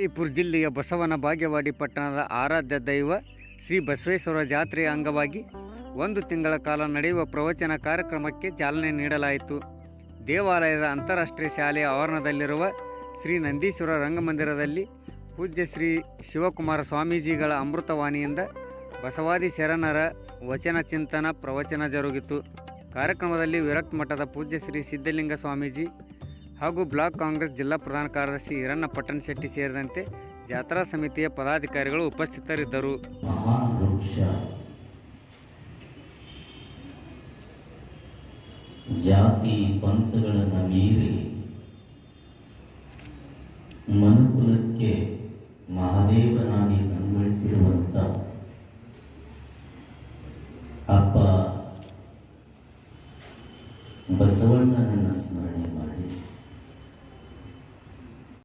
ವಿಜಯಪುರ ಜಿಲ್ಲೆಯ ಬಸವನ ಬಾಗೇವಾಡಿ ಪಟ್ಟಣದ ಆರಾಧ್ಯ ದೈವ ಶ್ರೀ ಬಸವೇಶ್ವರ ಜಾತ್ರೆಯ ಅಂಗವಾಗಿ ಒಂದು ತಿಂಗಳ ಕಾಲ ನಡೆಯುವ ಪ್ರವಚನ ಕಾರ್ಯಕ್ರಮಕ್ಕೆ ಚಾಲನೆ ನೀಡಲಾಯಿತು. ದೇವಾಲಯದ ಅಂತಾರಾಷ್ಟ್ರೀಯ ಶಾಲೆಯ ಆವರಣದಲ್ಲಿರುವ ಶ್ರೀ ನಂದೀಶ್ವರ ರಂಗಮಂದಿರದಲ್ಲಿ ಪೂಜ್ಯ ಶ್ರೀ ಶಿವಕುಮಾರ ಸ್ವಾಮೀಜಿಗಳ ಅಮೃತವಾಣಿಯಿಂದ ಬಸವಾದಿ ಶರಣರ ವಚನ ಚಿಂತನ ಪ್ರವಚನ ಜರುಗಿತು. ಕಾರ್ಯಕ್ರಮದಲ್ಲಿ ವಿರಕ್ತ ಮಠದ ಪೂಜ್ಯ ಶ್ರೀ ಸಿದ್ಧಲಿಂಗ ಸ್ವಾಮೀಜಿ ಹಾಗೂ ಬ್ಲಾಕ್ ಕಾಂಗ್ರೆಸ್ ಜಿಲ್ಲಾ ಪ್ರಧಾನ ಕಾರ್ಯದರ್ಶಿ ಈರಣ್ಣ ಪಟ್ಟಣ ಶೆಟ್ಟಿ ಸೇರಿದಂತೆ ಜಾತ್ರಾ ಸಮಿತಿಯ ಪದಾಧಿಕಾರಿಗಳು ಉಪಸ್ಥಿತರಿದ್ದರು. ಜಾತಿ ಪಂಥಗಳನ್ನು ಮೀರಿ ಮನುಕುಲಕ್ಕೆ ಮಹಾದೇವನಾಗಿ ಅಪ್ಪ ಬಸವಣ್ಣನನ್ನು ಸ್ಮರಣೆ ಮಾಡಿ.